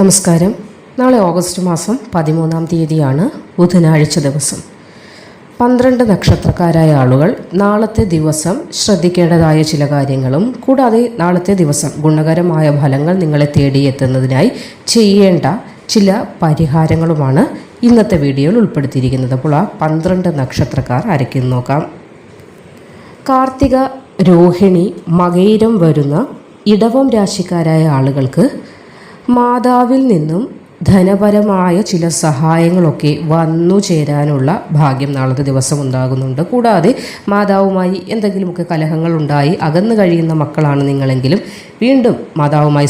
നമസ്കാരം. നാളെ ഓഗസ്റ്റ് മാസം പതിമൂന്നാം തീയതിയാണ് ബുധനാഴ്ച ദിവസം. പന്ത്രണ്ട് നക്ഷത്രക്കാരായ ആളുകൾ നാളത്തെ ദിവസം ശ്രദ്ധിക്കേണ്ടതായ ചില കാര്യങ്ങളും കൂടാതെ നാളത്തെ ദിവസം ഗുണകരമായ ഫലങ്ങൾ നിങ്ങളെ തേടിയെത്തുന്നതിനായി ചെയ്യേണ്ട ചില പരിഹാരങ്ങളുമാണ് ഇന്നത്തെ വീഡിയോയിൽ ഉൾപ്പെടുത്തിയിരിക്കുന്നത്. അപ്പോൾ ആ പന്ത്രണ്ട് നക്ഷത്രക്കാർ ആരൊക്കെയെന്ന് നോക്കാം. കാർത്തിക രോഹിണി മകയിരം വരുന്ന ഇടവം രാശിക്കാരായ ആളുകൾക്ക് മാതാവിൽ നിന്നും ധനപരമായ ചില സഹായങ്ങളൊക്കെ വന്നു ചേരാനുള്ള ഭാഗ്യം നാളത്തെ ദിവസം ഉണ്ടാകുന്നുണ്ട്. കൂടാതെ മാതാവുമായി എന്തെങ്കിലുമൊക്കെ കലഹങ്ങൾ ഉണ്ടായി അകന്നു കഴിയുന്ന മക്കളാണ് നിങ്ങളെങ്കിലും. വീണ്ടും മാതാവുമായി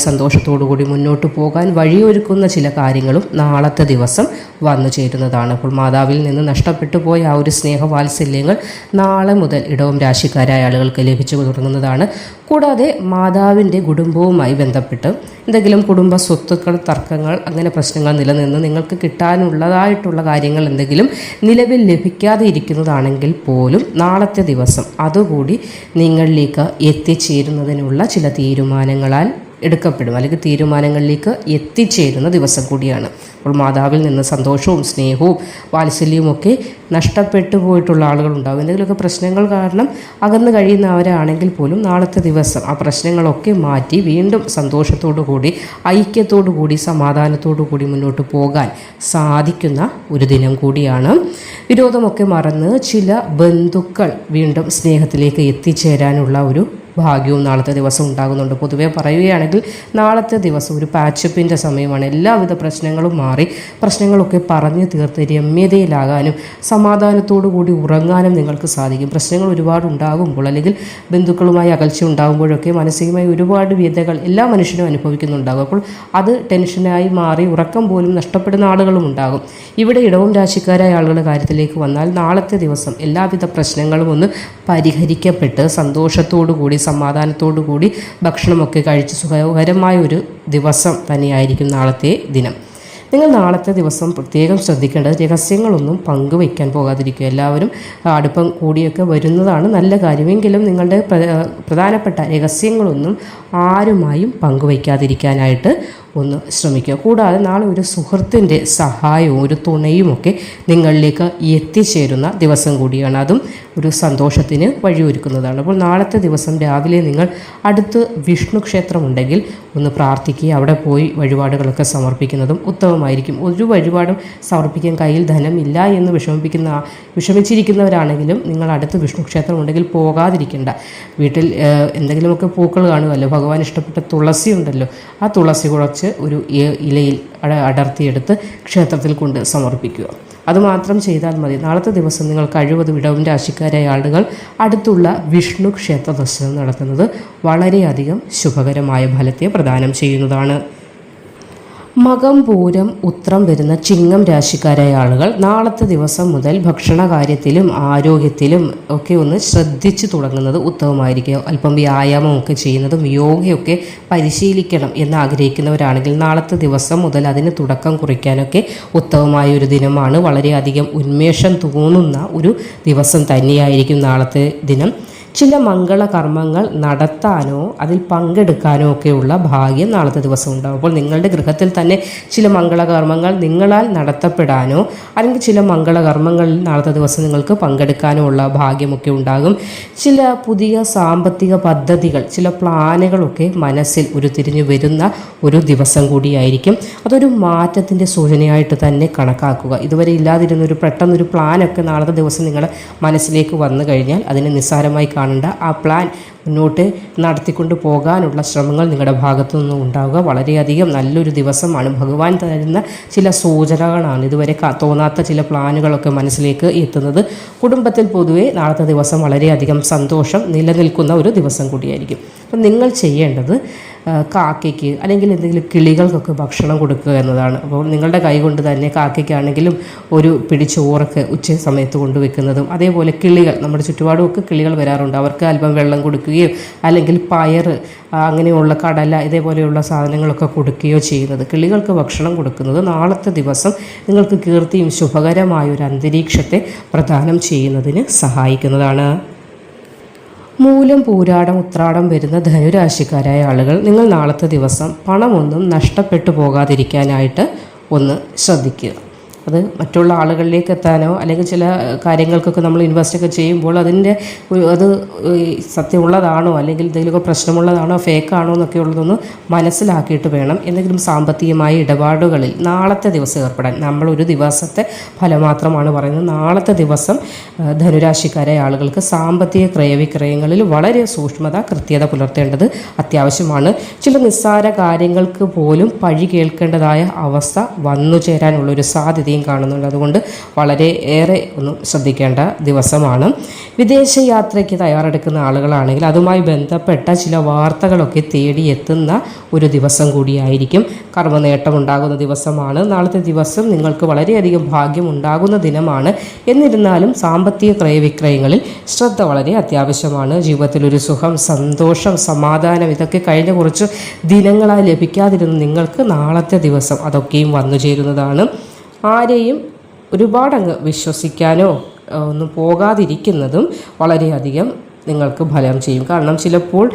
കൂടി മുന്നോട്ട് പോകാൻ വഴിയൊരുക്കുന്ന ചില കാര്യങ്ങളും നാളത്തെ ദിവസം വന്നു ചേരുന്നതാണ്. അപ്പോൾ മാതാവിൽ നിന്ന് നഷ്ടപ്പെട്ടു പോയ ആ ഒരു സ്നേഹവാത്സല്യങ്ങൾ നാളെ മുതൽ ഇടവും രാശിക്കാരായ ആളുകൾക്ക് ലഭിച്ചു തുടങ്ങുന്നതാണ്. കൂടാതെ മാതാവിന്റെ കുടുംബവുമായി ബന്ധപ്പെട്ട് എന്തെങ്കിലും കുടുംബ സ്വത്തുക്കൾ തർക്കങ്ങൾ അങ്ങനെ പ്രശ്നങ്ങൾ നിലനിന്ന് നിങ്ങൾക്ക് കിട്ടാനുള്ളതായിട്ടുള്ള കാര്യങ്ങൾ എന്തെങ്കിലും നിലവിൽ ലഭിക്കാതെ ഇരിക്കുന്നതാണെങ്കിൽ പോലും നാളത്തെ ദിവസം അതുകൂടി നിങ്ങളിലേക്ക് എത്തിച്ചേരുന്നതിനുള്ള ചില തീരുമാനങ്ങളാൽ എടുക്കപ്പെടും അല്ലെങ്കിൽ തീരുമാനങ്ങളിലേക്ക് എത്തിച്ചേരുന്ന ദിവസം കൂടിയാണ്. അപ്പോൾ മാതാവിൽ നിന്ന് സന്തോഷവും സ്നേഹവും വാത്സല്യവും ഒക്കെ നഷ്ടപ്പെട്ടു പോയിട്ടുള്ള ആളുകളുണ്ടാകും എന്തെങ്കിലുമൊക്കെ പ്രശ്നങ്ങൾ കാരണം അകന്നു കഴിയുന്നവരാണെങ്കിൽ പോലും നാളത്തെ ദിവസം ആ പ്രശ്നങ്ങളൊക്കെ മാറ്റി വീണ്ടും സന്തോഷത്തോടു കൂടി ഐക്യത്തോടു കൂടി സമാധാനത്തോടു കൂടി മുന്നോട്ട് പോകാൻ സാധിക്കുന്ന ഒരു ദിനം കൂടിയാണ്. വിരോധമൊക്കെ മറന്ന് ചില ബന്ധുക്കൾ വീണ്ടും സ്നേഹത്തിലേക്ക് എത്തിച്ചേരാനുള്ള ഒരു ഭാഗ്യവും നാളത്തെ ദിവസം ഉണ്ടാകുന്നുണ്ട്. പൊതുവേ പറയുകയാണെങ്കിൽ നാളത്തെ ദിവസം ഒരു പാച്ചപ്പിന്റെ സമയമാണ്. എല്ലാവിധ പ്രശ്നങ്ങളും മാറി പ്രശ്നങ്ങളൊക്കെ പറഞ്ഞു തീർത്ത് രമ്യതയിലാകാനും സമാധാനത്തോടു കൂടി ഉറങ്ങാനും നിങ്ങൾക്ക് സാധിക്കും. പ്രശ്നങ്ങൾ ഒരുപാട് ഉണ്ടാകുമ്പോൾ അല്ലെങ്കിൽ ബന്ധുക്കളുമായി അകൽച്ച ഉണ്ടാകുമ്പോഴൊക്കെ മാനസികമായി ഒരുപാട് വ്യതകൾ എല്ലാ മനുഷ്യനും അനുഭവിക്കുന്നുണ്ടാകും. അപ്പോൾ അത് ടെൻഷനായി മാറി ഉറക്കം പോലും നഷ്ടപ്പെടുന്ന ആളുകളും ഉണ്ടാകും. ഇവിടെ ഇടവും രാശിക്കാരായ ആളുകളുടെ കാര്യത്തിലേക്ക് വന്നാൽ നാളത്തെ ദിവസം എല്ലാവിധ പ്രശ്നങ്ങളും ഒന്ന് പരിഹരിക്കപ്പെട്ട് സന്തോഷത്തോടു കൂടി സമാധാനത്തോടു കൂടി ഭക്ഷണമൊക്കെ കഴിച്ച് സുഖകരമായ ഒരു ദിവസം തന്നെയായിരിക്കും നാളത്തെ ദിനം. നിങ്ങൾ നാളത്തെ ദിവസം പ്രത്യേകം ശ്രദ്ധിക്കേണ്ടത് രഹസ്യങ്ങളൊന്നും പങ്കുവയ്ക്കാൻ പോകാതിരിക്കുക. എല്ലാവരും അടുപ്പം കൂടിയൊക്കെ വരുന്നതാണ് നല്ല കാര്യമെങ്കിലും നിങ്ങളുടെ പ്രധാനപ്പെട്ട രഹസ്യങ്ങളൊന്നും ആരുമായും പങ്കുവയ്ക്കാതിരിക്കാനായിട്ട് ഒന്ന് ശ്രമിക്കുക. കൂടാതെ നാളെ ഒരു സുഹൃത്തിന്റെ സഹായവും ഒരു തുണയുമൊക്കെ നിങ്ങളിലേക്ക് എത്തിച്ചേരുന്ന ദിവസം കൂടിയാണ്. അതും ഒരു സന്തോഷത്തിന് വഴിയൊരുക്കുന്നതാണ്. അപ്പോൾ നാളത്തെ ദിവസം രാവിലെ നിങ്ങൾ അടുത്ത് വിഷ്ണു ക്ഷേത്രമുണ്ടെങ്കിൽ ഒന്ന് പ്രാർത്ഥിക്കുക. അവിടെ പോയി വഴിപാടുകളൊക്കെ സമർപ്പിക്കുന്നതും ഉത്തമമായിരിക്കും. ഒരു വഴിപാടും സമർപ്പിക്കാൻ കയ്യിൽ ധനമില്ല എന്ന് വിഷമിപ്പിക്കുന്ന വിഷമിച്ചിരിക്കുന്നവരാണെങ്കിലും നിങ്ങൾ അടുത്ത് വിഷ്ണു ക്ഷേത്രം ഉണ്ടെങ്കിൽ പോകാതിരിക്കേണ്ട. വീട്ടിൽ എന്തെങ്കിലുമൊക്കെ പൂക്കൾ കാണുമല്ലോ. ഭഗവാൻ ഇഷ്ടപ്പെട്ട തുളസി ഉണ്ടല്ലോ ആ തുളസി ഒരു ഇലയിൽ അട- അടർത്തിയെടുത്ത് ക്ഷേത്രത്തിൽ കൊണ്ട് സമർപ്പിക്കുക. അതുമാത്രം ചെയ്താൽ മതി. നാളത്തെ ദിവസം നിങ്ങൾ കഴിവത് വിടവും രാശിക്കാരായ ആളുകൾ അടുത്തുള്ള വിഷ്ണു ക്ഷേത്ര ദർശനം നടത്തുന്നത് വളരെയധികം ശുഭകരമായ ഫലത്തെ പ്രദാനം ചെയ്യുന്നതാണ്. മകം പൂരം ഉത്രം വരുന്ന ചിങ്ങം രാശിക്കാരായ ആളുകൾ നാളത്തെ ദിവസം മുതൽ ഭക്ഷണ കാര്യത്തിലും ആരോഗ്യത്തിലും ഒക്കെ ഒന്ന് ശ്രദ്ധിച്ചു തുടങ്ങുന്നത് ഉത്തമമായിരിക്കും. അല്പം വ്യായാമമൊക്കെ ചെയ്യുന്നതും യോഗയൊക്കെ പരിശീലിക്കണം എന്ന് ആഗ്രഹിക്കുന്നവരാണെങ്കിൽ നാളത്തെ ദിവസം മുതൽ അതിന് തുടക്കം കുറിക്കാനൊക്കെ ഉത്തമമായ ഒരു ദിനമാണ്. വളരെയധികം ഉന്മേഷം തോന്നുന്ന ഒരു ദിവസം തന്നെയായിരിക്കും നാളത്തെ ദിനം. ചില മംഗളകർമ്മങ്ങൾ നടത്താനോ അതിൽ പങ്കെടുക്കാനോ ഒക്കെയുള്ള ഭാഗ്യം നാളത്തെ ദിവസം ഉണ്ടാകും അപ്പോൾ നിങ്ങളുടെ ഗൃഹത്തിൽ തന്നെ ചില മംഗളകർമ്മങ്ങൾ നിങ്ങളാൽ നടത്തപ്പെടാനോ അല്ലെങ്കിൽ ചില മംഗളകർമ്മങ്ങളിൽ നാളത്തെ ദിവസം നിങ്ങൾക്ക് പങ്കെടുക്കാനോ ഉള്ള ഭാഗ്യമൊക്കെ ഉണ്ടാകും. ചില പുതിയ സാമ്പത്തിക പദ്ധതികൾ ചില പ്ലാനുകളൊക്കെ മനസ്സിൽ ഉരുത്തിരിഞ്ഞു വരുന്ന ഒരു ദിവസം കൂടിയായിരിക്കും. അതൊരു മാറ്റത്തിന്റെ സൂചനയായിട്ട് തന്നെ കണക്കാക്കുക. ഇതുവരെ ഇല്ലാതിരുന്ന ഒരു പെട്ടെന്നൊരു പ്ലാനൊക്കെ നാളത്തെ ദിവസം നിങ്ങളുടെ മനസ്സിലേക്ക് വന്നു കഴിഞ്ഞാൽ അതിനെ നിസ്സാരമായി കാണേണ്ട. ആ പ്ലാൻ മുന്നോട്ട് നടത്തിക്കൊണ്ട് പോകാനുള്ള ശ്രമങ്ങൾ നിങ്ങളുടെ ഭാഗത്തു നിന്നും ഉണ്ടാവുക. വളരെയധികം നല്ലൊരു ദിവസമാണ്. ഭഗവാൻ തരുന്ന ചില സൂചനകളാണ് ഇതുവരെ തോന്നാത്ത ചില പ്ലാനുകളൊക്കെ മനസ്സിലേക്ക് എത്തുന്നത്. കുടുംബത്തിൽ പൊതുവെ നാളത്തെ ദിവസം വളരെയധികം സന്തോഷം നിലനിൽക്കുന്ന ഒരു ദിവസം കൂടിയായിരിക്കും. അപ്പം നിങ്ങൾ ചെയ്യേണ്ടത് കാക്കയ്ക്ക് അല്ലെങ്കിൽ എന്തെങ്കിലും കിളികൾക്കൊക്കെ ഭക്ഷണം കൊടുക്കുക എന്നതാണ്. അപ്പോൾ നിങ്ങളുടെ കൈ കൊണ്ട് തന്നെ കാക്കയ്ക്കാണെങ്കിലും ഒരു പിടി ചോറൊക്കെ ഉച്ച സമയത്ത് കൊണ്ടുവെക്കുന്നതും അതേപോലെ കിളികൾ നമ്മുടെ ചുറ്റുപാടുമൊക്കെ കിളികൾ വരാറുണ്ട്. അവർക്ക് അല്പം വെള്ളം കൊടുക്കുകയും അല്ലെങ്കിൽ പയർ അങ്ങനെയുള്ള കടല ഇതേപോലെയുള്ള സാധനങ്ങളൊക്കെ കൊടുക്കുകയോ ചെയ്യുന്നത്. കിളികൾക്ക് ഭക്ഷണം കൊടുക്കുന്നത് നാളത്തെ ദിവസം നിങ്ങൾക്ക് കീർത്തിയും ശുഭകരമായ ഒരു അന്തരീക്ഷത്തെ പ്രദാനം ചെയ്യുന്നതിന് സഹായിക്കുന്നതാണ്. മൂലം പൂരാടം ഉത്രാടം വരുന്ന ധനുരാശിക്കാരായ ആളുകൾ നിങ്ങൾ നാളത്തെ ദിവസം പണമൊന്നും നഷ്ടപ്പെട്ടു പോകാതിരിക്കാനായിട്ട് ഒന്ന് ശ്രദ്ധിക്കുക. അത് മറ്റുള്ള ആളുകളിലേക്ക് എത്താനോ അല്ലെങ്കിൽ ചില കാര്യങ്ങൾക്കൊക്കെ നമ്മൾ ഇൻവെസ്റ്റ് ഒക്കെ ചെയ്യുമ്പോൾ അതിന്റെ അത് സത്യമുള്ളതാണോ അല്ലെങ്കിൽ എന്തെങ്കിലുമൊക്കെ പ്രശ്നമുള്ളതാണോ ഫേക്കാണോ എന്നൊക്കെ ഉള്ളതൊന്ന് മനസ്സിലാക്കിയിട്ട് വേണം. എന്തെങ്കിലും സാമ്പത്തികമായ ഇടപാടുകളിൽ നാളത്തെ ദിവസം ഏർപ്പെടാൻ. നമ്മൾ ഒരു ദിവസത്തെ ഫലം മാത്രമാണ് പറയുന്നത്. നാളത്തെ ദിവസം ധനുരാശിക്കാരായ ആളുകൾക്ക് സാമ്പത്തിക ക്രയവിക്രയങ്ങളിൽ വളരെ സൂക്ഷ്മത കൃത്യത പുലർത്തേണ്ടത് അത്യാവശ്യമാണ്. ചില നിസ്സാര കാര്യങ്ങൾക്ക് പോലും പഴി കേൾക്കേണ്ടതായ അവസ്ഥ വന്നു ചേരാനുള്ളൊരു സാധ്യതയും കാണുന്നുണ്ട്. അതുകൊണ്ട് വളരെ ഏറെ ഒന്ന് ശ്രദ്ധിക്കേണ്ട ദിവസമാണ്. വിദേശ യാത്രയ്ക്ക് തയ്യാറെടുക്കുന്ന ആളുകളാണെങ്കിൽ അതുമായി ബന്ധപ്പെട്ട ചില വാർത്തകളൊക്കെ തേടിയെത്തുന്ന ഒരു ദിവസം കൂടിയായിരിക്കും. കർമ്മനേട്ടം ഉണ്ടാകുന്ന ദിവസമാണ്. നാളത്തെ ദിവസം നിങ്ങൾക്ക് വളരെയധികം ഭാഗ്യം ഉണ്ടാകുന്ന ദിനമാണ്. എന്നിരുന്നാലും സാമ്പത്തിക ക്രയവിക്രയങ്ങളിൽ ശ്രദ്ധ വളരെ അത്യാവശ്യമാണ്. ജീവിതത്തിൽ ഒരു സുഖം സന്തോഷം സമാധാനം ഇതൊക്കെ കഴിഞ്ഞ കുറച്ച് ദിനങ്ങളായി ലഭിക്കാതിരുന്ന നിങ്ങൾക്ക് നാളത്തെ ദിവസം അതൊക്കെയും വന്നു ചേരുന്നതാണ്. ആരെയും ഒരുപാടങ്ങ് വിശ്വസിക്കാനോ ഒന്നും പോകാതിരിക്കുന്നതും വളരെയധികം നിങ്ങൾക്ക് ഫലം ചെയ്യും. കാരണം ചിലപ്പോൾ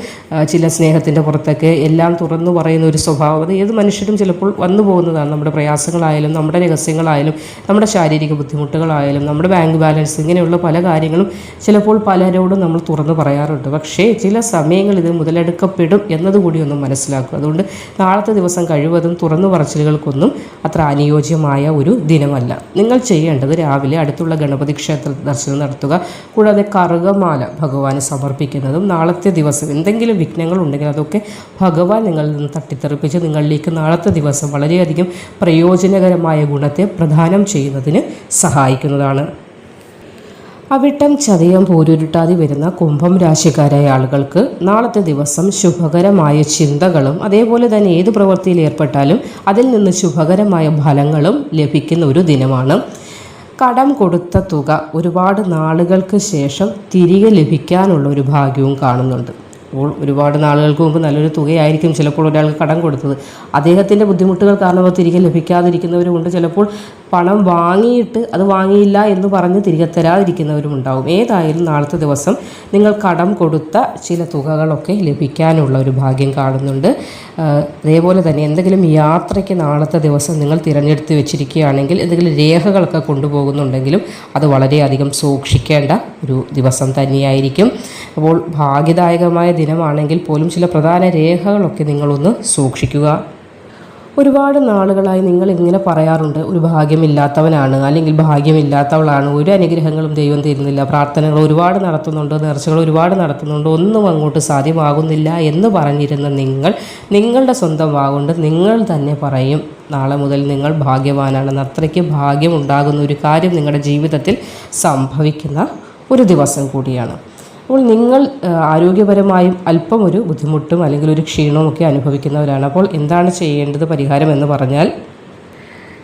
ചില സ്നേഹത്തിന്റെ പുറത്തൊക്കെ എല്ലാം തുറന്നു പറയുന്ന ഒരു സ്വഭാവം ഏത് മനുഷ്യരും ചിലപ്പോൾ വന്നു പോകുന്നതാണ്. നമ്മുടെ പ്രയാസങ്ങളായാലും നമ്മുടെ രഹസ്യങ്ങളായാലും നമ്മുടെ ശാരീരിക ബുദ്ധിമുട്ടുകളായാലും നമ്മുടെ ബാങ്ക് ബാലൻസ് ഇങ്ങനെയുള്ള പല കാര്യങ്ങളും ചിലപ്പോൾ പലരോടും നമ്മൾ തുറന്നു പറയാറുണ്ട്. പക്ഷേ ചില സമയങ്ങളിൽ ഇത് മുതലെടുക്കപ്പെടും എന്നതുകൂടി ഒന്ന് മനസ്സിലാക്കുക. അതുകൊണ്ട് നാളത്തെ ദിവസം കഴിവതും തുറന്നു പറച്ചിലുകൾക്കൊന്നും അത്ര അനുയോജ്യമായ ഒരു ദിനമല്ല. നിങ്ങൾ ചെയ്യേണ്ടത് രാവിലെ അടുത്തുള്ള ഗണപതി ക്ഷേത്ര ദർശനം നടത്തുക. കൂടാതെ കറുകമാല ഭഗവാന് സമർപ്പിക്കുന്നതും നാളത്തെ ദിവസം എന്തെങ്കിലും വിഘ്നങ്ങൾ ഉണ്ടെങ്കിൽ അതൊക്കെ ഭഗവാൻ നിങ്ങളിൽ നിന്ന് തട്ടിത്തെറിപ്പിച്ച് നിങ്ങളിലേക്ക് നാളത്തെ ദിവസം വളരെയധികം പ്രയോജനകരമായ ഗുണത്തെ പ്രദാനം ചെയ്യുന്നതിന് സഹായിക്കുന്നതാണ്. അവിട്ടം ചതയം പോരുരുട്ടാതി വരുന്ന കുംഭം രാശിക്കാരായ ആളുകൾക്ക് നാളത്തെ ദിവസം ശുഭകരമായ ചിന്തകളും അതേപോലെ തന്നെ ഏത് പ്രവൃത്തിയിൽ ഏർപ്പെട്ടാലും അതിൽ നിന്ന് ശുഭകരമായ ഫലങ്ങളും ലഭിക്കുന്ന ഒരു ദിനമാണ്. കടം കൊടുത്ത തുക ഒരുപാട് നാളുകൾക്ക് ശേഷം തിരികെ ലഭിക്കാനുള്ള ഒരു ഭാഗ്യവും കാണുന്നുണ്ട്. അപ്പോൾ ഒരുപാട് നാളുകൾക്ക് മുമ്പ് നല്ലൊരു തുകയായിരിക്കും ചിലപ്പോൾ ഒരാൾക്ക് കടം കൊടുത്തത്. അദ്ദേഹത്തിന്റെ ബുദ്ധിമുട്ടുകൾ കാരണം തിരികെ ലഭിക്കാതിരിക്കുന്നവരുമുണ്ട് ചിലപ്പോൾ പണം വാങ്ങിയിട്ട് അത് വാങ്ങിയില്ല എന്ന് പറഞ്ഞ് തിരികെ തരാതിരിക്കുന്നവരും ഉണ്ടാവും. ഏതായാലും നാളത്തെ ദിവസം നിങ്ങൾ കടം കൊടുത്ത ചില തുകകളൊക്കെ ലഭിക്കാനുള്ള ഒരു ഭാഗ്യം കാണുന്നുണ്ട്. അതേപോലെ തന്നെ എന്തെങ്കിലും യാത്രയ്ക്ക് നാളത്തെ ദിവസം നിങ്ങൾ തിരഞ്ഞെടുത്ത് വെച്ചിരിക്കുകയാണെങ്കിൽ എന്തെങ്കിലും രേഖകളൊക്കെ കൊണ്ടുപോകുന്നുണ്ടെങ്കിലും അത് വളരെയധികം സൂക്ഷിക്കേണ്ട ഒരു ദിവസം തന്നെയായിരിക്കും. അപ്പോൾ ഭാഗ്യദായകമായ ദിനമാണെങ്കിൽ പോലും ചില പ്രധാന രേഖകളൊക്കെ നിങ്ങളൊന്ന് സൂക്ഷിക്കുക. ഒരുപാട് നാളുകളായി നിങ്ങൾ ഇങ്ങനെ പറയാറുണ്ട് ഒരു ഭാഗ്യമില്ലാത്തവനാണ് അല്ലെങ്കിൽ ഭാഗ്യമില്ലാത്തവളാണ് ഒരു അനുഗ്രഹങ്ങളും ദൈവം തരുന്നില്ല. പ്രാർത്ഥനകൾ ഒരുപാട് നടത്തുന്നുണ്ട് നേർച്ചകൾ ഒരുപാട് നടത്തുന്നുണ്ട്. ഒന്നും അങ്ങോട്ട് സാധ്യമാകുന്നില്ല എന്ന് പറഞ്ഞിരുന്ന നിങ്ങൾ നിങ്ങളുടെ സ്വന്തം വാഗുണ്ട് നിങ്ങൾ തന്നെ പറയും നാളെ മുതൽ നിങ്ങൾ ഭാഗ്യവാനാണെന്ന്. അത്രയ്ക്ക് ഭാഗ്യമുണ്ടാകുന്ന ഒരു കാര്യം നിങ്ങളുടെ ജീവിതത്തിൽ സംഭവിക്കുന്ന ഒരു ദിവസം കൂടിയാണ്. അപ്പോൾ നിങ്ങൾ ആരോഗ്യപരമായും അല്പം ഒരു ബുദ്ധിമുട്ടും അല്ലെങ്കിൽ ഒരു ക്ഷീണവും ഒക്കെ അനുഭവിക്കുന്നവരാണ്. അപ്പോൾ എന്താണ് ചെയ്യേണ്ടത് പരിഹാരം എന്ന് പറഞ്ഞാൽ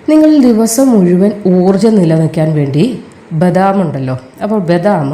നിങ്ങൾ ദിവസം മുഴുവൻ ഊർജം നിലനിൽക്കാൻ വേണ്ടി ബദാം ഉണ്ടല്ലോ അപ്പോൾ ബദാം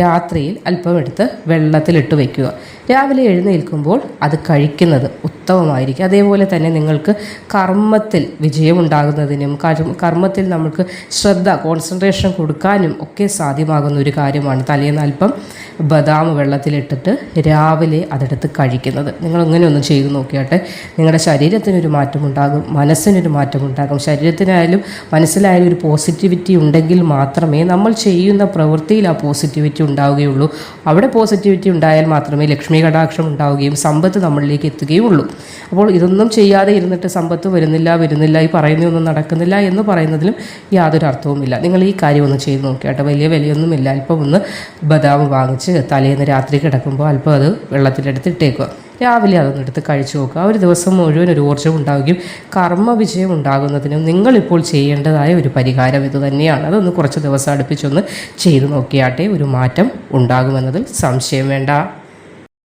രാത്രിയിൽ അല്പം എടുത്ത് വെള്ളത്തിലിട്ട് വയ്ക്കുക രാവിലെ എഴുന്നേൽക്കുമ്പോൾ അത് കഴിക്കുന്നത് ഉത്തമമായിരിക്കും. അതേപോലെ തന്നെ നിങ്ങൾക്ക് കർമ്മത്തിൽ വിജയമുണ്ടാകുന്നതിനും കർമ്മ- കർമ്മത്തിൽ നമുക്ക് ശ്രദ്ധ കോൺസെൻട്രേഷൻ കൊടുക്കാനും ഒക്കെ സാധ്യമാകുന്ന ഒരു കാര്യമാണ് തലേന്ന് അല്പം ബദാം വെള്ളത്തിലിട്ടിട്ട് രാവിലെ അതെടുത്ത് കഴിക്കുന്നത്. നിങ്ങൾ അങ്ങനെ ഒന്ന് ചെയ്തു നോക്കിയാട്ടെ. നിങ്ങളുടെ ശരീരത്തിനൊരു മാറ്റമുണ്ടാകും മനസ്സിനൊരു മാറ്റമുണ്ടാകും. ശരീരത്തിനായാലും മനസ്സിലായാലും ഒരു പോസിറ്റിവിറ്റി ഉണ്ടെങ്കിൽ മാത്രമേ നമ്മൾ ചെയ്യുന്ന പ്രവൃത്തിയിൽ ആ പോസിറ്റിവിറ്റി ഉണ്ടാവുകയുള്ളൂ. അവിടെ പോസിറ്റിവിറ്റി ഉണ്ടായാൽ മാത്രമേ ലക്ഷ്മി കടാക്ഷം ഉണ്ടാവുകയും സമ്പത്ത് നമ്മളിലേക്ക് എത്തുകയും ഉള്ളൂ. അപ്പോൾ ഇതൊന്നും ചെയ്യാതെ ഇരുന്നിട്ട് സമ്പത്ത് വരുന്നില്ല വരുന്നില്ല ഈ പറയുന്നതൊന്നും നടക്കുന്നില്ല എന്ന് പറയുന്നതിലും യാതൊരു അർത്ഥവുമില്ല നിങ്ങൾ ഈ കാര്യം ഒന്ന് ചെയ്ത് നോക്കിയാട്ടെ വലിയ വിലയൊന്നുമില്ല. അല്പം ഒന്ന് ബദാം വാങ്ങിച്ച് തലേന്ന് രാത്രി കിടക്കുമ്പോൾ അല്പം അത് വെള്ളത്തിലെടുത്ത് ഇട്ടേക്കുക. രാവിലെ അതൊന്ന് എടുത്ത് കഴിച്ചു നോക്കുക. ഒരു ദിവസം മുഴുവൻ ഒരു ഊർജം ഉണ്ടാവുകയും കർമ്മ വിജയം ഉണ്ടാകുന്നതിനും നിങ്ങളിപ്പോൾ ചെയ്യേണ്ടതായ ഒരു പരിഹാരം ഇത് തന്നെയാണ്. അതൊന്ന് കുറച്ച് ദിവസം അടുപ്പിച്ചൊന്ന് ചെയ്തു നോക്കിയാട്ടെ ഒരു മാറ്റം ഉണ്ടാകുമെന്നതിൽ സംശയം വേണ്ട.